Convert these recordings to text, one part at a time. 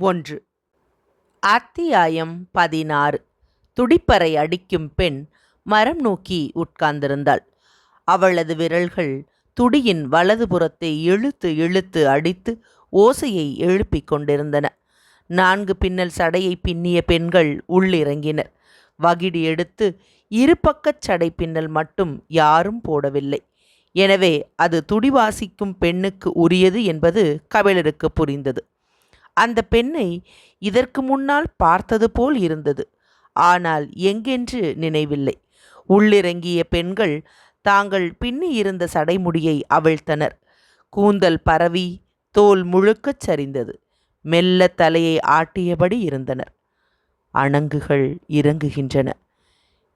ஒன்று. அத்தியாயம் பதினாறு. துடிப்பறை அடிக்கும் பெண் மரம் நோக்கி உட்கார்ந்திருந்தாள். அவளது விரல்கள் துடியின் வலதுபுறத்தை இழுத்து இழுத்து அடித்து ஓசையை எழுப்பிக் கொண்டிருந்தன. நான்கு பின்னல் சடையை பின்னிய பெண்கள் உள்ளிறங்கினர். வகிடி எடுத்து இருபக்கச் சடை பின்னல் மட்டும் யாரும் போடவில்லை. எனவே அது துடிவாசிக்கும் பெண்ணுக்கு உரியது என்பது கபிலருக்கு புரிந்தது. அந்த பெண்ணை இதற்கு முன்னால் பார்த்தது போல் இருந்தது. ஆனால் எங்கென்று நினைவில்லை. உள்ளிறங்கிய பெண்கள் தாங்கள் பின்னியிருந்த சடைமுடியை அவிழ்த்தனர். கூந்தல் பரவி தோல் முழுக்கச் சரிந்தது. மெல்ல தலையை ஆட்டியபடி இருந்தனர். அணங்குகள் இறங்குகின்றன.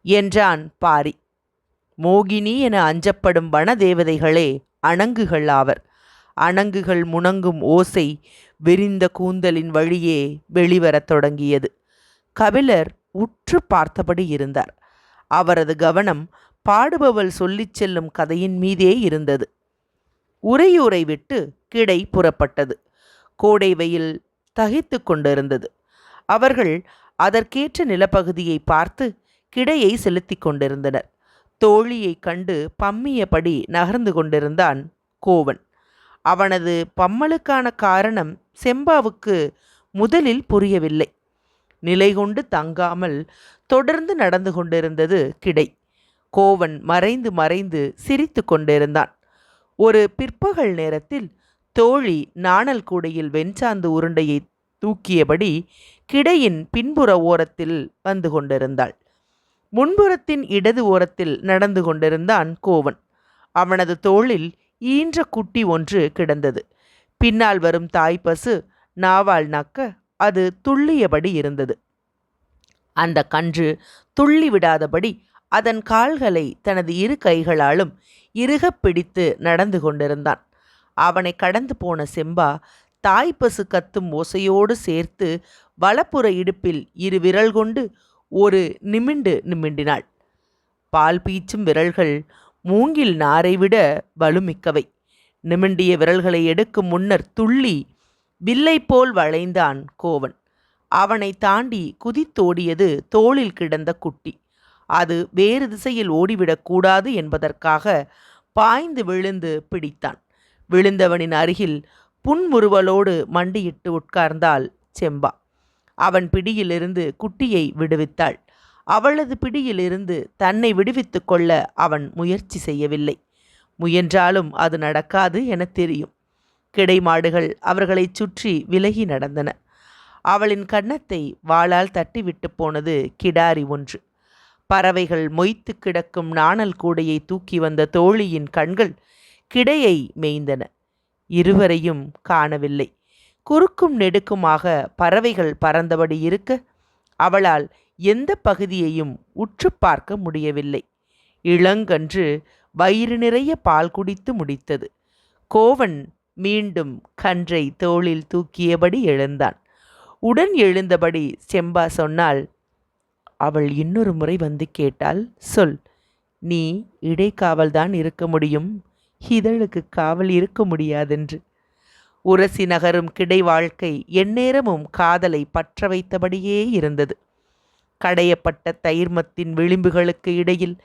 என்றான் பாரி. மோகினி என அஞ்சப்படும் வனதேவதைகளே அணங்குகள் ஆவர். அணங்குகள் முணங்கும் ஓசை விரிந்த கூந்தலின் வழியே வெளிவரத் தொடங்கியது. கபிலர் உற்று பார்த்தபடி இருந்தார். அவரது கவனம் பாடுபவள் சொல்லிச் செல்லும் கதையின் மீதே இருந்தது. உரையூரை விட்டு கிடை புறப்பட்டது. கோடை வெயில் தகித்து கொண்டிருந்தது. அவர்கள் அதற்கேற்ற நிலப்பகுதியை பார்த்து கிடையை செலுத்தி கொண்டிருந்தனர். தோழியைக் கண்டு பம்மியபடி நகர்ந்து கொண்டிருந்தான் கோவன். அவனது பம்மலுக்கான காரணம் செம்பாவுக்கு முதலில் புரியவில்லை. நிலை கொண்டு தங்காமல் தொடர்ந்து நடந்து கொண்டிருந்தது கிடை. கோவன் மறைந்து மறைந்து சிரித்து கொண்டிருந்தான். ஒரு பிற்பகல் நேரத்தில் தோழி நாணல் கூடையில் வெண்சாந்து உருண்டையை தூக்கியபடி கிடையின் பின்புற ஓரத்தில் வந்து கொண்டிருந்தாள். முன்புறத்தின் இடது ஓரத்தில் நடந்து கொண்டிருந்தான் கோவன். அவனது தோளில் ஈன்ற குட்டி ஒன்று கிடந்தது. பின்னால் வரும் தாய்ப்பசு நாவால் நக்க அது துள்ளியபடி இருந்தது. அந்த கன்று துள்ளி விடாதபடி அதன் கால்களை தனது இரு கைகளாலும் இறுகப் பிடித்து நடந்து கொண்டிருந்தான். அவனை கடந்து போன செம்பா தாய்ப்பசு கத்தும் ஓசையோடு சேர்த்து வலப்புற இடுப்பில் இரு விரல் கொண்டு ஒரு நிமிண்டு நிமிண்டினாள். பால் பீச்சும் விரல்கள் மூங்கில் நாரை விட வலுமிக்கவை. நிமிண்டிய விரல்களை எடுக்கும் முன்னர் துள்ளி வில்லை போல் வளைந்தான் கோவன். அவனை தாண்டி குதித்தோடியது தோளில் கிடந்த குட்டி. அது வேறு திசையில் ஓடிவிடக்கூடாது என்பதற்காக பாய்ந்து விழுந்து பிடித்தான். விழுந்தவனின் அருகில் புன்முறுவலோடு மண்டியிட்டு உட்கார்ந்தாள் செம்பா. அவன் பிடியிலிருந்து குட்டியை விடுவித்தாள். அவளது பிடியிலிருந்து தன்னை விடுவித்து கொள்ள அவன் முயற்சி செய்யவில்லை. முயன்றாலும் அது நடக்காது என தெரியும். கிடைமாடுகள் அவர்களைச் சுற்றி விலகி நடந்தன. அவளின் கன்னத்தை வாளால் தட்டிவிட்டு போனது கிடாரி ஒன்று. பறவைகள் மொய்த்து கிடக்கும் நாணல் கூடையை தூக்கி வந்த தோழியின் கண்கள் கிடையை மேய்ந்தன. இருவரையும் காணவில்லை. குறுக்கும் நெடுக்குமாக பறவைகள் பறந்தபடி இருக்க அவளால் எந்த பகுதியையும் உற்று பார்க்க முடியவில்லை. இளங்கன்று வயிறு நிறைய பால் குடித்து முடித்தது. கோவன் மீண்டும் கன்றை தோளில் தூக்கியபடி எழுந்தான். உடன் எழுந்தபடி செம்பா சொன்னால் அவள் இன்னொரு முறை வந்து கேட்டால் சொல். நீ இடைக்காவல்தான் இருக்க முடியும். இதழுக்கு காவல் இருக்க முடியாதென்று. உரசி நகரும் கிடை வாழ்க்கை எந்நேரமும் காதலை பற்ற வைத்தபடியே இருந்தது. கடையப்பட்ட தைர்மத்தின் விளிம்புகளுக்கு இடையில்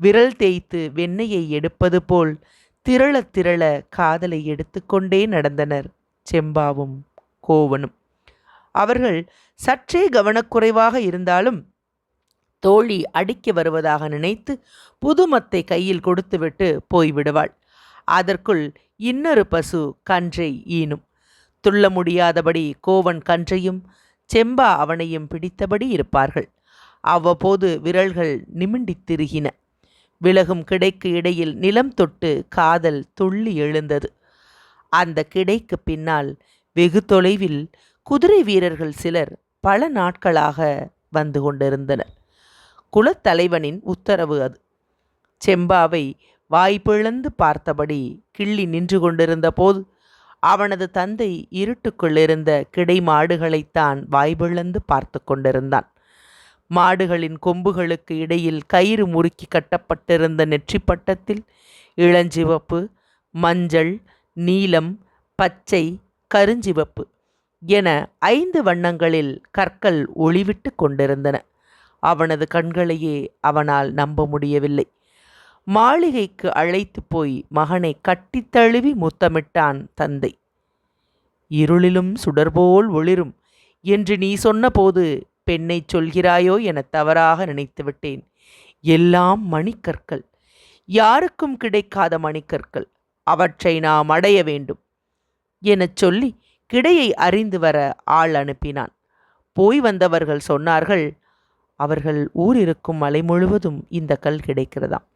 விரல் தேய்த்து வெண்ணெயை எடுப்பது போல் திரள திரள காதலை எடுத்துக்கொண்டே நடந்தனர் செம்பாவும் கோவனும். அவர்கள் சற்றே கவனக்குறைவாக இருந்தாலும் தோழி அடிக்க வருவதாக நினைத்து புதுமத்தை கையில் கொடுத்துவிட்டு போய்விடுவாள். அதற்குள் இன்னொரு பசு கன்றை ஈனும். துள்ள முடியாதபடி கோவன் கன்றையும் செம்பா அவனையும் பிடித்தபடி இருப்பார்கள். அவ்வப்போது விரல்கள் நிமிண்டித் திருகின. விலகும் கிடைக்கு இடையில் நிலம் தொட்டு காதல் துள்ளி எழுந்தது. அந்த கிடைக்கு பின்னால் வெகு தொலைவில் குதிரை வீரர்கள் சிலர் பல நாட்களாக வந்து கொண்டிருந்தனர். குலத்தலைவனின் உத்தரவு அது. செம்பாவை வாய்ப்பிழந்து பார்த்தபடி கிள்ளி நின்று கொண்டிருந்த போது அவனது தந்தை இருட்டுக்குள்ளிருந்த கிடை மாடுகளைத்தான் வாய்பிழந்து பார்த்து கொண்டிருந்தான். மாடுகளின் கொம்புகளுக்கு இடையில் கயிறு முறுக்கி கட்டப்பட்டிருந்த நெற்றி பட்டத்தில் இளஞ்சிவப்பு மஞ்சள் நீலம் பச்சை கருஞ்சிவப்பு என ஐந்து வண்ணங்களில் கற்கள் ஒளிவிட்டு கொண்டிருந்தன. அவனது கண்களையே அவனால் நம்ப முடியவில்லை. மாளிகைக்கு அழைத்து போய் மகனை கட்டித்தழுவி முத்தமிட்டான் தந்தை. இருளிலும் சுடர்போல் ஒளிரும் என்று நீ சொன்னபோது பெண்ணை சொல்கிறாயோ என தவறாக நினைத்துவிட்டேன். எல்லாம் மணிக்கற்கள். யாருக்கும் கிடைக்காத மணிக்கற்கள். அவற்றை நாம் அடைய வேண்டும். எனச் சொல்லி கிடையை அறிந்து வர ஆள் அனுப்பினான். போய் வந்தவர்கள் சொன்னார்கள் அவர்கள் ஊர் இருக்கும் மலை முழுவதும் இந்த கல் கிடைக்கிறதாம்.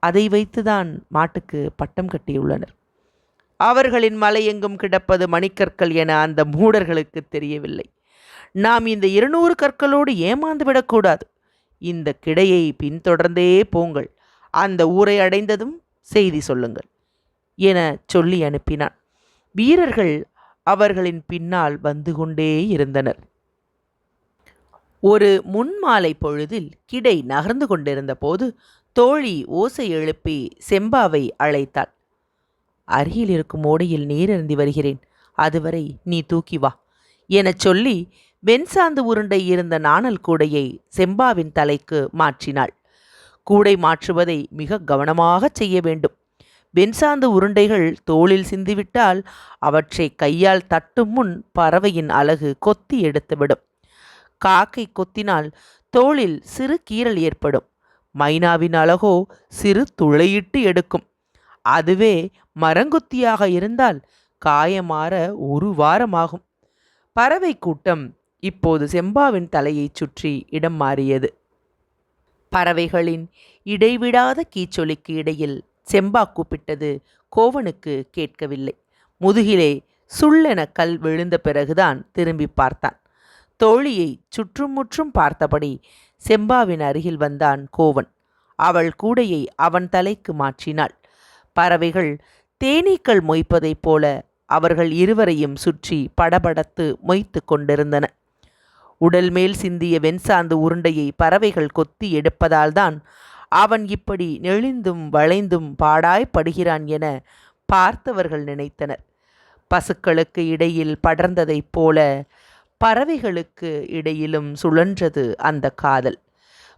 அதை வைத்துதான் மாட்டுக்கு பட்டம் கட்டியுள்ளனர். அவர்களின் மலை எங்கும் கிடப்பது மணிக்கற்கள் என அந்த மூடர்களுக்கு தெரியவில்லை. நாம் இந்த இருநூறு கற்களோடு ஏமாந்து விடக்கூடாது. இந்த கிடையை பின்தொடர்ந்தே போங்கள். அந்த ஊரை அடைந்ததும் செய்தி சொல்லுங்கள் என சொல்லி அனுப்பினான். வீரர்கள் அவர்களின் பின்னால் வந்து கொண்டே இருந்தனர். ஒரு முன்மாலை பொழுதில் கிடை நகர்ந்து கொண்டிருந்த போது தோழி ஓசை எழுப்பி செம்பாவை அழைத்தாள். அருகில் இருக்கும் ஓடையில் நீர் அருந்தி வருகிறேன். அதுவரை நீ தூக்கி வா. எனச் சொல்லி வெண்சாந்து உருண்டை இருந்த நாணல் கூடையை செம்பாவின் தலைக்கு மாற்றினாள். கூடை மாற்றுவதை மிக கவனமாகச் செய்ய வேண்டும். வெண்சாந்து உருண்டைகள் தோளில் சிந்திவிட்டால் அவற்றை கையால் தட்டும் முன் பறவையின் அலகு கொத்தி எடுத்துவிடும். காக்கை கொத்தினால் தோளில் சிறு கீறல் ஏற்படும். மைனாவின் அழகோ சிறு துளையிட்டு எடுக்கும். அதுவே மரங்கொத்தியாக இருந்தால் காயமாற ஒரு வாரமாகும். பறவை கூட்டம் இப்போது செம்பாவின் தலையைச் சுற்றி இடம் மாறியது. பறவைகளின் இடைவிடாத கீச்சொலிக்கு இடையில் செம்பா கூப்பிட்டது கோவனுக்கு கேட்கவில்லை. முதுகிலே சுள்ளென கல் விழுந்த பிறகுதான் திரும்பி பார்த்தான். தோழியை சுற்றுமுற்றும் பார்த்தபடி செம்பாவின் அருகில் வந்தான் கோவன். அவள் கூடையை அவன் தலைக்கு மாற்றினாள். பறவைகள் தேனீக்கள் மொய்ப்பதைப் போல அவர்கள் இருவரையும் சுற்றி படபடத்து மொய்த்து கொண்டிருந்தன. உடல் மேல் சிந்திய வெண்சாந்து உருண்டையை பறவைகள் கொத்தி எடுப்பதால்தான் அவன் இப்படி நெளிந்தும் வளைந்தும் பாடாய்ப்படுகிறான் என பார்த்தவர்கள் நினைத்தனர். பசுக்களுக்கு இடையில் படர்ந்ததைப் போல பறவைகளுக்கு இடையிலும் சுழன்றது அந்த காதல்.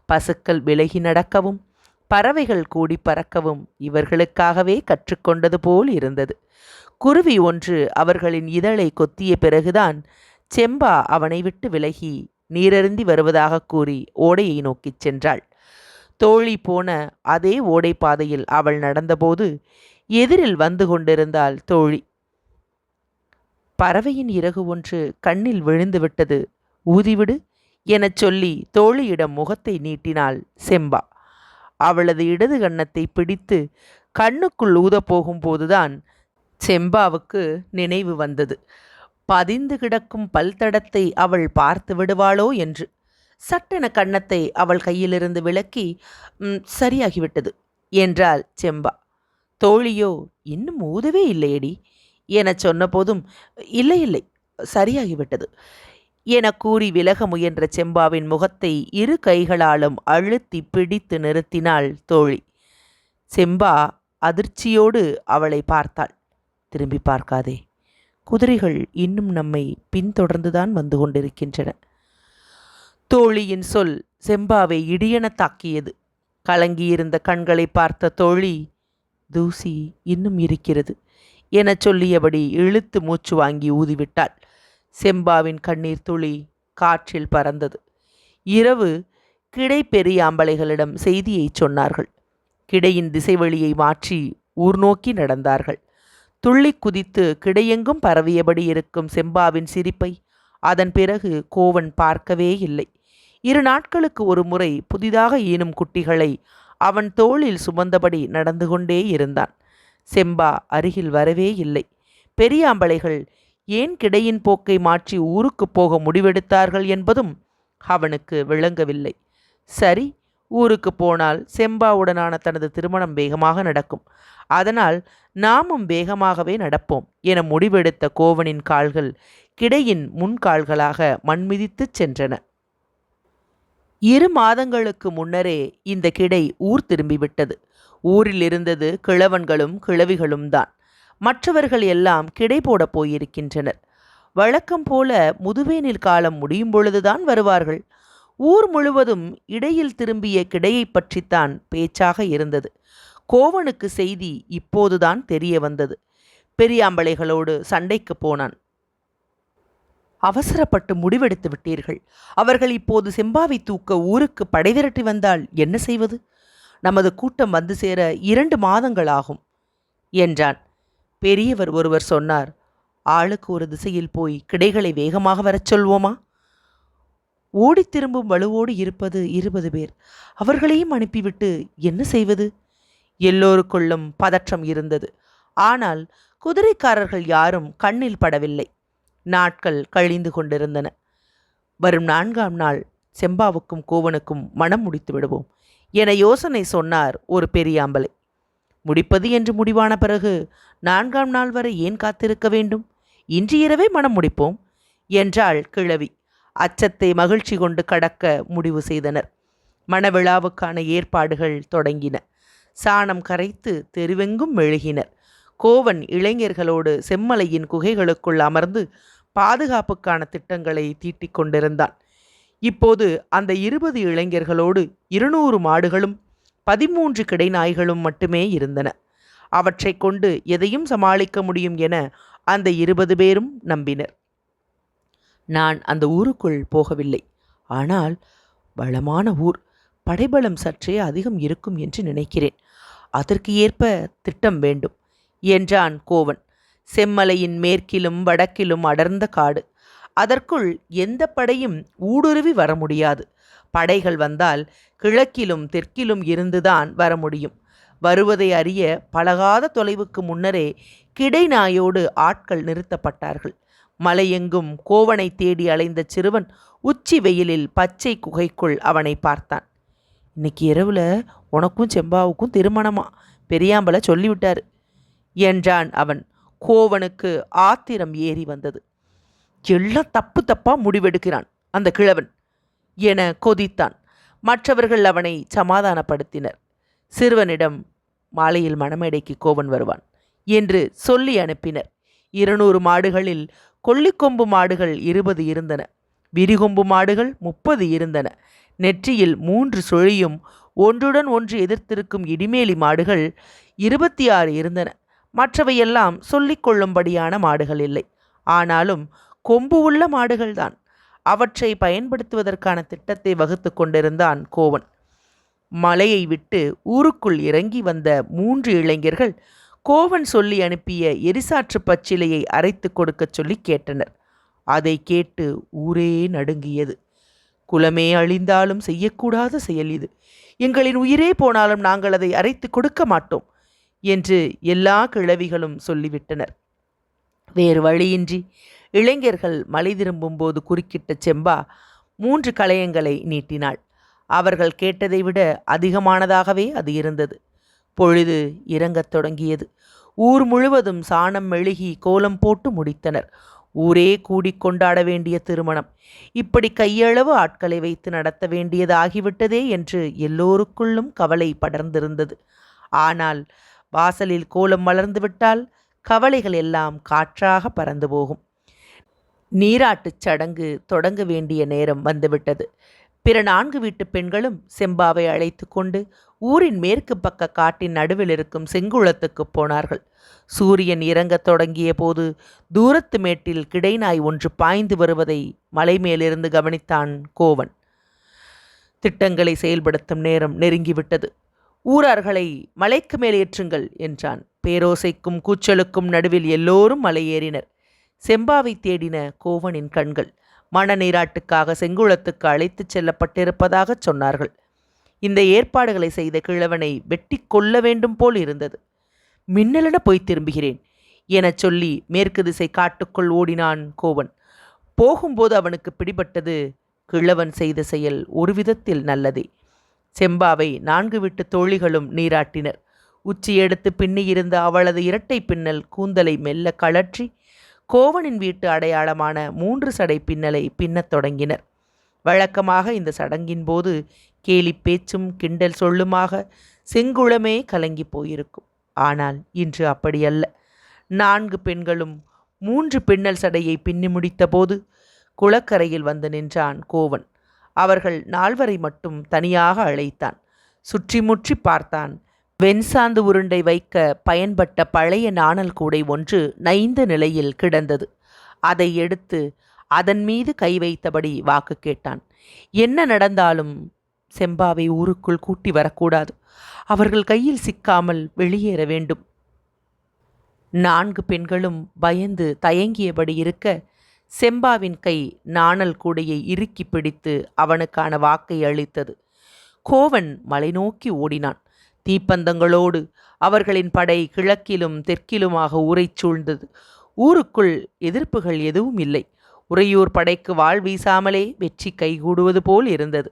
பசுக்கள் விலகி நடக்கவும் பறவைகள் கூடி பறக்கவும் இவர்களுக்காகவே கற்றுக்கொண்டது போல் இருந்தது. குருவி ஒன்று அவர்களின் இதழை கொத்திய பிறகுதான் செம்பா அவனை விட்டு விலகி நீரருந்தி வருவதாக கூறி ஓடையை நோக்கிச் சென்றாள். தோழி போன அதே ஓடை பாதையில் அவள் நடந்தபோது எதிரில் வந்து கொண்டிருந்தாள் தோழி. பறவையின் இறகு ஒன்று கண்ணில் விழுந்து விட்டது ஊதிவிடு எனச் சொல்லி தோழியிடம் முகத்தை நீட்டினாள் செம்பா. அவளது இடது கன்னத்தை பிடித்து கண்ணுக்குள் ஊதப்போகும் போகும்போதுதான் செம்பாவுக்கு நினைவு வந்தது. பதிந்து கிடக்கும் பல்தடத்தை அவள் பார்த்து விடுவாளோ? என்று. சட்டென கன்னத்தை அவள் கையிலிருந்து விலக்கி சரியாகிவிட்டது என்றாள் செம்பா. தோழியோ இன்னும் ஊதவே இல்லையடி எனச் சொன்னபோதும் இல்லை இல்லை சரியாகிவிட்டது என கூறி விலக முயன்ற செம்பாவின் முகத்தை இரு கைகளாலும் அழுத்தி பிடித்து நிறுத்தினாள் தோழி. செம்பா அதிர்ச்சியோடு அவளை பார்த்தாள். திரும்பி பார்க்காதே. குதிரைகள் இன்னும் நம்மை பின்தொடர்ந்துதான் வந்து கொண்டிருக்கின்றன. தோழியின் சொல் செம்பாவை இடியென தாக்கியது. கலங்கியிருந்த கண்களை பார்த்த தோழி தூசி இன்னும் இருக்கிறது எனச் சொல்லியபடி இழுத்து மூச்சு வாங்கி ஊதிவிட்டாள். செம்பாவின் கண்ணீர் துளி காற்றில் பறந்தது. இரவு கிடை பெரியாம்பளைகளிடம் செய்தியைச் சொன்னார்கள். கிடையின் திசைவெளியை மாற்றி ஊர் நோக்கி நடந்தார்கள். துள்ளி குதித்து கிடையெங்கும் பரவியபடி இருக்கும் செம்பாவின் சிரிப்பை அதன் பிறகு கோவன் பார்க்கவே இல்லை. இரு நாட்களுக்கு ஒரு முறை புதிதாக ஈனும் குட்டிகளை அவன் தோளில் சுமந்தபடி நடந்து கொண்டே இருந்தான். செம்பா அருகில் வரவே இல்லை. பெரியாம்பளைகள் ஏன் கிடையின் போக்கை மாற்றி ஊருக்கு போக முடிவெடுத்தார்கள் என்பதும் அவனுக்கு விளங்கவில்லை. சரி ஊருக்கு போனால் செம்பாவுடனான தனது திருமணம் வேகமாக நடக்கும். அதனால் நாமும் வேகமாகவே நடப்போம் என முடிவெடுத்த கோவனின் கால்கள் கிடையின் முன்கால்களாக மண்மிதித்துச் சென்றன. இரு மாதங்களுக்கு முன்னரே இந்த கிடை ஊர் திரும்பிவிட்டது. ஊரில் இருந்தது கிழவன்களும் கிழவிகளும் தான். மற்றவர்கள் எல்லாம் கிடை போடப் போயிருக்கின்றனர். வழக்கம் போல முதுவேனில் காலம் முடியும் பொழுதுதான் வருவார்கள். ஊர் முழுவதும் இடையில் திரும்பிய கிடையைப் பற்றித்தான் பேச்சாக இருந்தது. கோவனுக்கு செய்தி இப்போதுதான் தெரிய வந்தது. பெரியாம்பளைகளோடு சண்டைக்கு போனான். அவசரப்பட்டு முடிவெடுத்து விட்டீர்கள். அவர்கள் இப்போது செம்பாவை தூக்க ஊருக்கு படை திரட்டி வந்தால் என்ன செய்வது? நமது கூட்டம் வந்து சேர இரண்டு மாதங்கள் ஆகும் என்றான். பெரியவர் ஒருவர் சொன்னார் ஆளுக்கு ஒரு திசையில் போய் கிடைகளை வேகமாக வரச் சொல்வோமா? ஓடித் திரும்பும் வலுவோடு இருப்பது இருபது பேர். அவர்களையும் அனுப்பிவிட்டு என்ன செய்வது? எல்லோருக்குள்ளும் பதற்றம் இருந்தது. ஆனால் குதிரைக்காரர்கள் யாரும் கண்ணில் படவில்லை. நாட்கள் கழிந்து கொண்டிருந்தன. வரும் நான்காம் நாள் செம்பாவுக்கும் கோவனுக்கும் மனம் முடித்து விடுவோம் என யோசனை சொன்னார் ஒரு பெரியாம்பலை. முடிப்பது என்று முடிவான பிறகு நான்காம் நாள் வரை ஏன் காத்திருக்க வேண்டும்? இன்று இரவே மனம் முடிப்போம் என்றாள் கிழவி. அச்சத்தை மகிழ்ச்சி கொண்டு கடக்க முடிவு செய்தனர். மணவிழாவுக்கான ஏற்பாடுகள் தொடங்கின. சாணம் கரைத்து தெருவெங்கும் மெழுகினர். கோவன் இளைஞர்களோடு செம்மலையின் குகைகளுக்குள் அமர்ந்து பாதுகாப்புக்கான திட்டங்களை தீட்டிக் கொண்டிருந்தான். இப்போது அந்த இருபது இளைஞர்களோடு இருநூறு மாடுகளும் பதிமூன்று கிடைநாய்களும் மட்டுமே இருந்தன. அவற்றை கொண்டு எதையும் சமாளிக்க முடியும் என அந்த இருபது பேரும் நம்பினர். நான் அந்த ஊருக்குள் போகவில்லை. ஆனால் வளமான ஊர் படைபலம் சற்றே அதிகம் இருக்கும் என்று நினைக்கிறேன். அதற்கு ஏற்ப திட்டம் வேண்டும் என்றான் கோவன். செம்மலையின் மேற்கிலும் வடக்கிலும் அடர்ந்த காடு. அதற்குள் எந்த படையும் ஊடுருவி வர முடியாது. படைகள் வந்தால் கிழக்கிலும் தெற்கிலும் இருந்துதான் வர முடியும். வருவதை அறிய பழகாத தொலைவுக்கு முன்னரே கிடைநாயோடு ஆட்கள் நிறுத்தப்பட்டார்கள். மலையெங்கும் கோவனை தேடி அலைந்த சிறுவன் உச்சி வெயிலில் பச்சை குகைக்குள் அவனை பார்த்தான். இன்னைக்கு இரவுல உனக்கும் செம்பாவுக்கும் திருமணமா? பெரியாம்பல சொல்லிவிட்டார். என்றான் அவன். கோவனுக்கு ஆத்திரம் ஏறி வந்தது. எல்லாம் தப்பு தப்பாக முடிவெடுக்கிறான் அந்த கிழவன் என கொதித்தான். மற்றவர்கள் அவனை சமாதானப்படுத்தினர். சிறுவனிடம் மாலையில் மணமேடைக்கு கோவன் வருவான் என்று சொல்லி அனுப்பினர். இருநூறு மாடுகளில் கொல்லிக்கொம்பு மாடுகள் இருபது இருந்தன. விரிகொம்பு மாடுகள் முப்பது இருந்தன. நெற்றியில் மூன்று சுழியும் ஒன்றுடன் ஒன்று எதிர்த்திருக்கும் இடிமேலி மாடுகள் இருபத்தி ஆறு இருந்தன. மற்றவையெல்லாம் சொல்லிக்கொள்ளும்படியான மாடுகள் இல்லை. ஆனாலும் கொம்பு உள்ள மாடுகள்தான். அவற்றை பயன்படுத்துவதற்கான திட்டத்தை வகுத்து கொண்டிருந்தான் கோவன். மலையை விட்டு ஊருக்குள் இறங்கி வந்த மூன்று இளைஞர்கள் கோவன் சொல்லி அனுப்பிய எரிசாற்று பச்சிலையை அரைத்து கொடுக்கச் சொல்லி கேட்டனர். அதை கேட்டு ஊரே நடுங்கியது. குலமே அழிந்தாலும் செய்யக்கூடாத செயல் இது. எங்களின் உயிரே போனாலும் நாங்கள் அதை அரைத்து கொடுக்க மாட்டோம் என்று எல்லா கிழவிகளும் சொல்லிவிட்டனர். வேறு வழியின்றி இளைஞர்கள் மலை திரும்பும்போது குறுக்கிட்ட செம்பா மூன்று களையங்களை நீட்டினாள். அவர்கள் கேட்டதை விட அதிகமானதாகவே அது இருந்தது. பொழுது இறங்கத் தொடங்கியது. ஊர் முழுவதும் சாணம் மெழுகி கோலம் போட்டு முடித்தனர். ஊரே கூடி கொண்டாட வேண்டிய திருமணம். இப்படி கையளவு ஆட்களை வைத்து நடத்த வேண்டியது ஆகிவிட்டதே என்று எல்லோருக்குள்ளும் கவலை படர்ந்திருந்தது. ஆனால் வாசலில் கோலம் மலர்ந்துவிட்டால் கவலைகள் எல்லாம் காற்றாக பறந்து போகும். நீராட்டுச் சடங்கு தொடங்க வேண்டிய நேரம் வந்துவிட்டது. பிற நான்கு வீட்டு பெண்களும் செம்பாவை அழைத்து கொண்டு ஊரின் மேற்கு பக்க காட்டின் நடுவில் இருக்கும் செங்குளத்துக்கு போனார்கள். சூரியன் இறங்கத் தொடங்கிய போது தூரத்து மேட்டில் கிடைநாய் ஒன்று பாய்ந்து வருவதை மலை மேலிருந்து கவனித்தான் கோவன். திட்டங்களை செயல்படுத்தும் நேரம் நெருங்கிவிட்டது. ஊரார்களை மலைக்கு மேல் ஏற்றுங்கள் என்றான். பேரோசைக்கும் கூச்சலுக்கும் நடுவில் எல்லோரும் மலையேறினர். செம்பாவை தேடின கோவனின் கண்கள் மனநீராட்டுக்காக செங்குளத்துக்கு அழைத்துச் செல்லப்பட்டிருப்பதாகச் சொன்னார்கள். இந்த ஏற்பாடுகளை செய்த கிழவனை வெட்டி கொல்ல வேண்டும் போல் இருந்தது. மின்னலென போய் திரும்புகிறேன் எனச் சொல்லி மேற்கு திசை காட்டுக்குள் ஓடினான் கோவன். போகும்போது அவனுக்கு பிடிபட்டது கிழவன் செய்த செயல் ஒரு விதத்தில் நல்லதே. செம்பாவை நான்கு விட்டு தோழிகளும் நீராட்டினர். உச்சி எடுத்து பின்னியிருந்த அவளது இரட்டை பின்னல் கூந்தலை மெல்ல கழற்றி கோவனின் வீட்டு அடையாளமான மூன்று சடை பின்னலை பின்னத் தொடங்கினர். வழக்கமாக இந்த சடங்கின் போது கேலி பேச்சும் கிண்டல் சொல்லுமாக செங்குளமே கலங்கி போயிருக்கும். ஆனால் இன்று அப்படியல்ல. நான்கு பெண்களும் மூன்று பின்னல் சடையை பின்னி முடித்தபோது குளக்கரையில் வந்து நின்றான் கோவன். அவர்கள் நால்வரை மட்டும் தனியாக அழைத்தான். சுற்றி முற்றி பார்த்தான். வெண்சாந்து உருண்டை வைக்க பயன்பட்ட பழைய நாணல் கூடை ஒன்று நைந்த நிலையில் கிடந்தது. அதை எடுத்து அதன் மீது கை வைத்தபடி வாக்கு கேட்டான். என்ன நடந்தாலும் செம்பாவை ஊருக்குள் கூட்டி வரக்கூடாது. அவர்கள் கையில் சிக்காமல் வெளியேற வேண்டும். நான்கு பெண்களும் பயந்து தயங்கியபடி இருக்க செம்பாவின் கை நாணல் கூடையை இறுக்கி பிடித்து அவனுக்கான வாக்கை அளித்தது. கோவன் மலை நோக்கி ஓடினான். தீப்பந்தங்களோடு அவர்களின் படை கிழக்கிலும் தெற்கிலுமாக ஊரைச் சூழ்ந்தது. ஊருக்குள் எதிர்ப்புகள் எதுவும் இல்லை. உறையூர் படைக்கு வாழ் வீசாமலே வெற்றி கைகூடுவது போல் இருந்தது.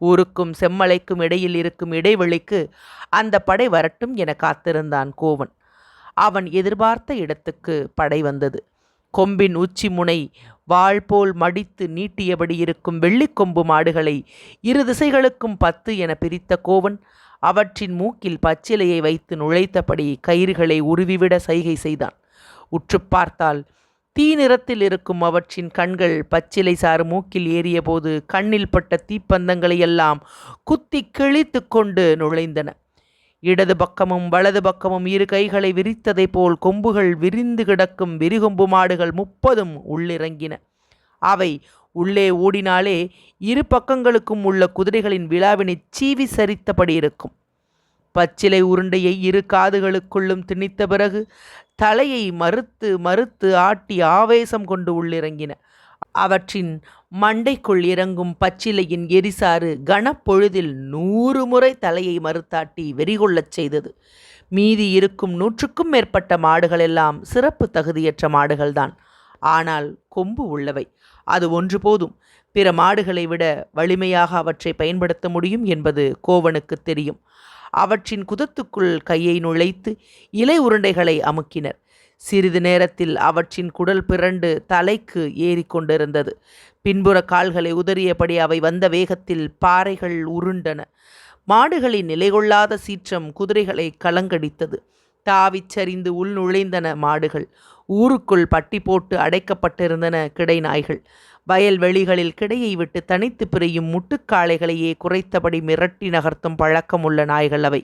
ஊருக்கும் செம்மலைக்கும் இடையில் இருக்கும் இடைவெளிக்கு அந்த படை வரட்டும் என காத்திருந்தான் கோவன். அவன் எதிர்பார்த்த இடத்துக்கு படை வந்தது. கொம்பின் உச்சி முனை வாள் போல் மடித்து நீட்டியபடி இருக்கும் வெள்ளிக்கொம்பு மாடுகளை இரு திசைகளுக்கும் பத்து என பிரித்த கோவன் அவற்றின் மூக்கில் பச்சிலையை வைத்து நுழைத்தபடி கயிறுகளை உருவிவிட சைகை செய்தான். உற்று பார்த்தால் தீ நிறத்தில் இருக்கும் அவற்றின் கண்கள் பச்சிலை சாறு மூக்கில் ஏறியபோது கண்ணில் பட்ட தீப்பந்தங்களை எல்லாம் குத்தி கிழித்து கொண்டு நுழைந்தன. இடது பக்கமும் வலது பக்கமும் இரு கைகளை விரித்ததை போல் கொம்புகள் விரிந்து கிடக்கும் விரிகொம்பு மாடுகள் முப்பதும் உள்ளிறங்கின. அவை உள்ளே ஓடினாலே இரு பக்கங்களுக்கும் உள்ள குதிரைகளின் விழாவினை சீவி சரித்தபடி இருக்கும். பச்சிலை உருண்டையை இரு காதுகளுக்குள்ளும் திணித்த பிறகு தலையை மறுத்து மறுத்து ஆட்டி ஆவேசம் கொண்டு உள்ளிறங்கின. அவற்றின் மண்டைக்குள் இறங்கும் பச்சிலையின் எரிசாறு கனப்பொழுதில் நூறு முறை தலையை மறுத்தாட்டி வெறிகொள்ளச் செய்தது. மீதி இருக்கும் நூற்றுக்கும் மேற்பட்ட மாடுகள் எல்லாம் சிறப்பு தகுதியற்ற மாடுகள்தான். ஆனால் கொம்பு உள்ளவை. அது ஒன்று போதும். பிற மாடுகளை விட வலிமையாக அவற்றை பயன்படுத்த முடியும் என்பது கோவனுக்கு தெரியும். அவற்றின் குதத்துக்குள் கையை நுழைத்து இலை உருண்டைகளை அமுக்கினர். சிறிது நேரத்தில் அவற்றின் குடல் பிறண்டு தலைக்கு ஏறிக்கொண்டிருந்தது பின்புற கால்களை உதறியபடி அவை வந்த வேகத்தில் பாறைகள் உருண்டன. மாடுகளின் நிலைகொள்ளாத சீற்றம் குதிரைகளை கலங்கடித்தது. தாவிச் சரிந்து உள் நுழைந்தன மாடுகள். ஊருக்குள் பட்டி போட்டு அடைக்கப்பட்டிருந்தன கிடை நாய்கள் வயல்வெளிகளில் கிடையை விட்டு தனித்து பிரியும் முட்டுக்காளைகளையே குறைத்தபடி மிரட்டி நகர்த்தும் பழக்கமுள்ள நாய்கள் அவை.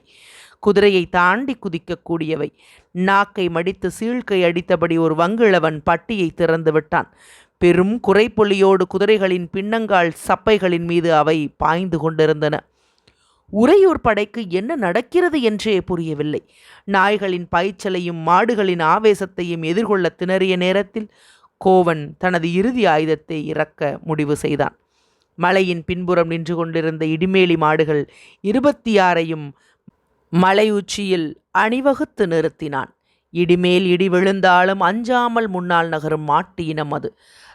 குதிரையை தாண்டி குதிக்கக்கூடியவை. நாக்கை மடித்து சீழ்க்கை அடித்தபடி ஒரு வங்கிழவன் பட்டியை திறந்து விட்டான். பெரும் குறைப்பொலியோடு குதிரைகளின் பின்னங்கால் சப்பைகளின் மீது அவை பாய்ந்து கொண்டிருந்தன. உறையூர் படைக்கு என்ன நடக்கிறது என்றே புரியவில்லை. நாய்களின் பாய்ச்சலையும் மாடுகளின் ஆவேசத்தையும் எதிர்கொள்ள திணறிய நேரத்தில் கோவன் தனது இறுதி ஆயுதத்தை இறக்க முடிவு செய்தான். மலையின் பின்புறம் நின்று கொண்டிருந்த இடிமேலி மாடுகள் இருபத்தி ஆறையும் மலை உச்சியில் அணிவகுத்து நிறுத்தினான். இடிமேல் இடி விழுந்தாலும் அஞ்சாமல் முன்னால் நகரும் மாட்டு இனம் அது.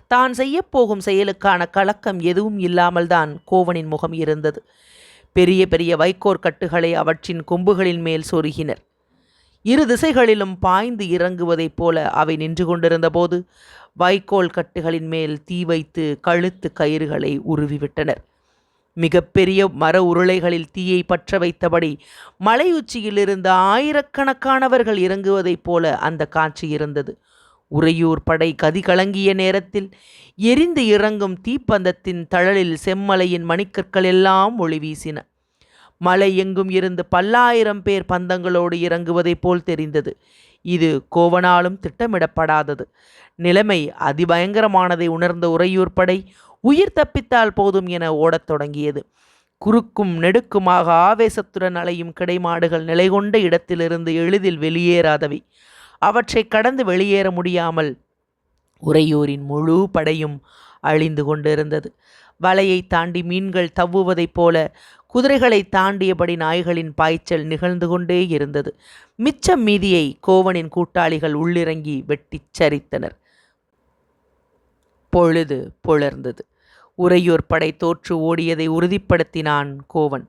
தான் செய்யப்போகும் செயலுக்கான கலக்கம் எதுவும் இல்லாமல் தான் கோவனின் முகம் இருந்தது. பெரிய பெரிய வைக்கோர் கட்டுகளை அவற்றின் கொம்புகளின் மேல் சொருகினர். இரு திசைகளிலும் பாய்ந்து இறங்குவதைப் போல அவை நின்று கொண்டிருந்தபோது வைக்கோல் கட்டுகளின் மேல் தீ வைத்து கழுத்து கயிறுகளை உருவிவிட்டனர். மிகப்பெரிய மர உருளைகளில் தீயை பற்ற வைத்தபடி மலையுச்சியிலிருந்து ஆயிரக்கணக்கானவர்கள் இறங்குவதைப் போல அந்த காட்சி இருந்தது. உறையூர் படை கதி கலங்கிய நேரத்தில் எரிந்து இறங்கும் தீப்பந்தத்தின் தழலில் செம்மலையின் மணிக்கற்கள் எல்லாம் ஒளி வீசின. மலை எங்கும் இருந்து பல்லாயிரம் பேர் பந்தங்களோடு இறங்குவதைப் போல் தெரிந்தது. இது கோவனாலும் திட்டமிடப்படாதது. நிலைமை அதிபயங்கரமானதை உணர்ந்த உறையூர் படை உயிர் தப்பித்தால் போதும் என ஓடத் தொடங்கியது. குறுக்கும் நெடுக்குமாக ஆவேசத்துடன் அலையும் கிடைமாடுகள் நிலை கொண்ட இடத்திலிருந்து எளிதில் வெளியேறாதவை. அவற்றை கடந்து வெளியேற முடியாமல் உறையூரின் முழு படையும் அழிந்து கொண்டிருந்தது. வலையை தாண்டி மீன்கள் தவ்வுவதைப் போல குதிரைகளை தாண்டியபடி நாய்களின் பாய்ச்சல் நிகழ்ந்து கொண்டே இருந்தது. மிச்சம் மீதியை கோவனின் கூட்டாளிகள் உள்ளிறங்கி வெட்டிச் சரித்தனர். பொழுது புலர்ந்தது உறையூர் படை தோற்று ஓடியதை உறுதிப்படுத்தினான் கோவன்.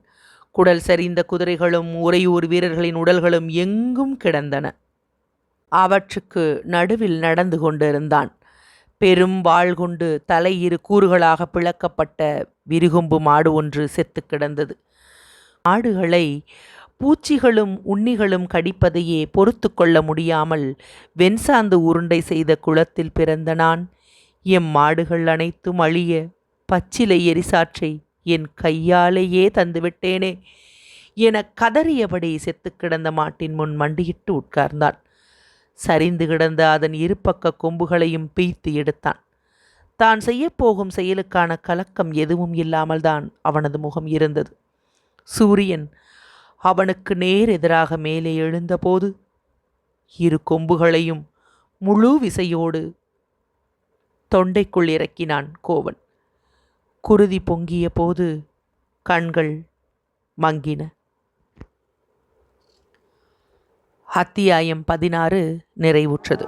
குடல் சரிந்த குதிரைகளும் உறையூர் வீரர்களின் உடல்களும் எங்கும் கிடந்தன. அவற்றுக்கு நடுவில் நடந்து கொண்டிருந்தான். பெரும் வாள் கொண்டு தலையிரு கூறுகளாக பிளக்கப்பட்ட விரிகொம்பு மாடு ஒன்று செத்து கிடந்தது. மாடுகளை பூச்சிகளும் உண்ணிகளும் கடிப்பதையே பொறுத்து கொள்ள முடியாமல் வெண்சாந்து உருண்டை செய்த குளத்தில் பிறந்த நான் எம் மாடுகள் அனைத்தும் அழிய பச்சிலை எரிசாற்றை என் கையாலேயே தந்துவிட்டேனே என கதறியபடி செத்து கிடந்த மாட்டின் முன் மண்டியிட்டு உட்கார்ந்தான். சரிந்து கிடந்த அதன் இருபக்க கொம்புகளையும் பீய்த்து எடுத்தான். தான் செய்யப்போகும் செயலுக்கான கலக்கம் எதுவும் இல்லாமல் தான் அவனது முகம் இருந்தது. சூரியன் அவனுக்கு நேர் எதிராக மேலே எழுந்தபோது இரு கொம்புகளையும் முழு விசையோடு தொண்டைக்குள் இறக்கினான் கோவன். குருதி பொங்கிய போது கண்கள் மங்கின. அத்தியாயம் பதினாறு நிறைவுற்றது.